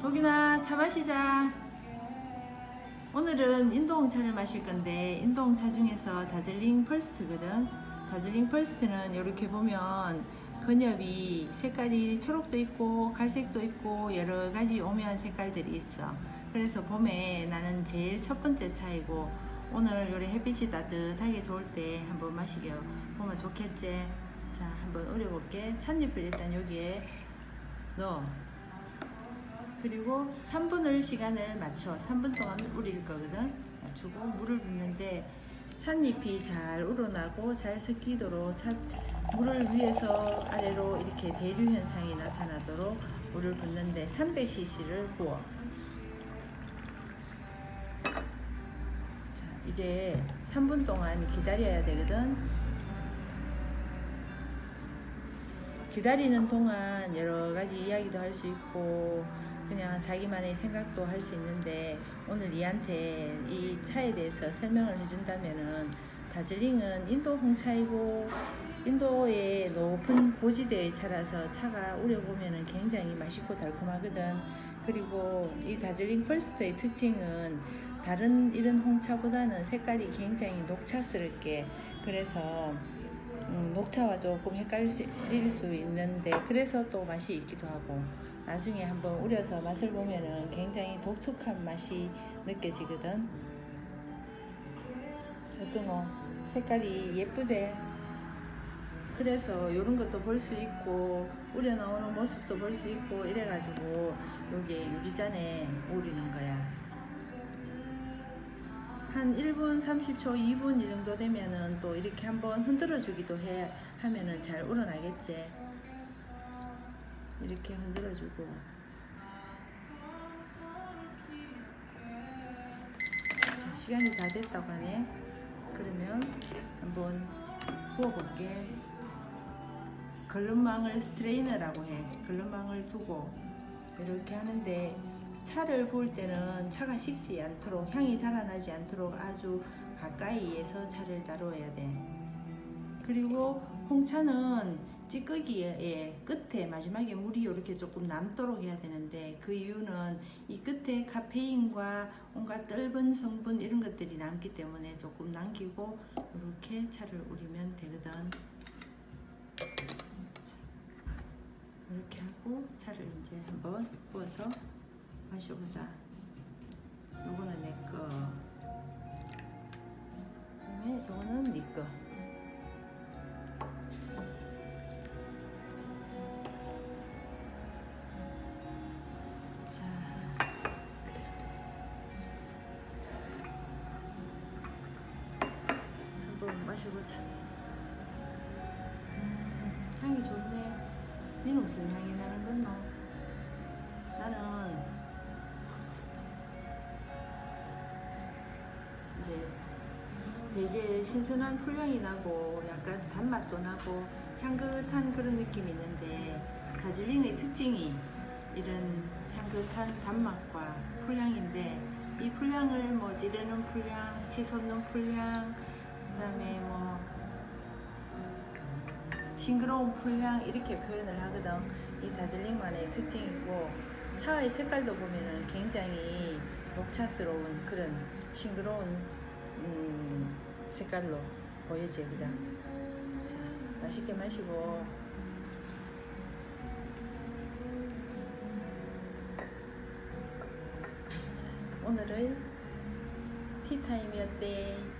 독이나 차 마시자. 오늘은 인도홍차를 마실 건데 인도홍차 중에서 다즐링 펄스트거든. 다즐링 펄스트는 이렇게 보면 건엽이 색깔이 초록도 있고 갈색도 있고 여러 가지 오묘한 색깔들이 있어. 그래서 봄에 나는 제일 첫 번째 차이고 오늘 요래 햇빛이 따뜻하게 좋을 때 한번 마시게 보면 좋겠지. 자, 한번 우려볼게. 찻잎을 일단 여기에 넣어. 그리고 3분을 시간을 맞춰 3분 동안 우릴 거거든. 맞추고 물을 붓는데 찻잎이 잘 우러나고 잘 섞이도록 찻, 물을 위에서 아래로 이렇게 대류 현상이 나타나도록 물을 붓는데 300cc를 부어. 자 이제 3분 동안 기다려야 되거든. 기다리는 동안 여러 가지 이야기도 할 수 있고 그냥 자기만의 생각도 할 수 있는데 오늘 이한테 이 차에 대해서 설명을 해준다면은 다즐링은 인도 홍차이고 인도의 높은 고지대의 차라서 차가 우려보면은 굉장히 맛있고 달콤하거든. 그리고 이 다즐링 펄스트의 특징은 다른 이런 홍차보다는 색깔이 굉장히 녹차스럽게 그래서 음, 녹차와 조금 헷갈릴 수 있는데 그래서 또 맛이 있기도 하고 나중에 한번 우려서 맛을 보면은 굉장히 독특한 맛이 느껴지거든. 어떤 뭐 색깔이 예쁘제 그래서 이런 것도 볼 수 있고 우려 나오는 모습도 볼 수 있고 이래가지고 여기에 유리잔에 우리는 거야. 한 1분 30초 2분 이 정도 되면은 또 이렇게 한번 흔들어 주기도 해 하면은 잘 우러나겠지 이렇게 흔들어 주고. 자 시간이 다 됐다고 하네. 그러면 한번 부어 볼게. 걸름망을 스트레이너라고 해. 걸름망을 두고 이렇게 하는데 차를 부을 때는 차가 식지 않도록 향이 달아나지 않도록 아주 가까이에서 차를 다루어야 돼. 그리고 홍차는 찌꺼기의 끝에 마지막에 물이 이렇게 조금 남도록 해야 되는데 그 이유는 이 끝에 카페인과 온갖 떫은 성분 이런 것들이 남기 때문에 조금 남기고 이렇게 차를 우리면 되거든. 이렇게 하고 차를 이제 한번 부어서 마셔보자. 요거는 마셔보자. 음, 향이 좋네. 니는 무슨 향이 나는 건노? 나는 이제 되게 신선한 풀향이 나고 약간 단맛도 나고 향긋한 그런 느낌이 있는데 다즐링의 특징이 이런 향긋한 단맛과 풀향인데 이 풀향을 뭐 찌르는 풀향, 치솟는 풀향, 그다음에 뭐 싱그러운 풀향 이렇게 표현을 하거든. 이 다즐링만의 특징이고 차의 색깔도 보면은 굉장히 녹차스러운 그런 싱그러운 음, 색깔로 보이지, 그죠? 자, 맛있게 마시고. 자, 오늘은 티타임이었대.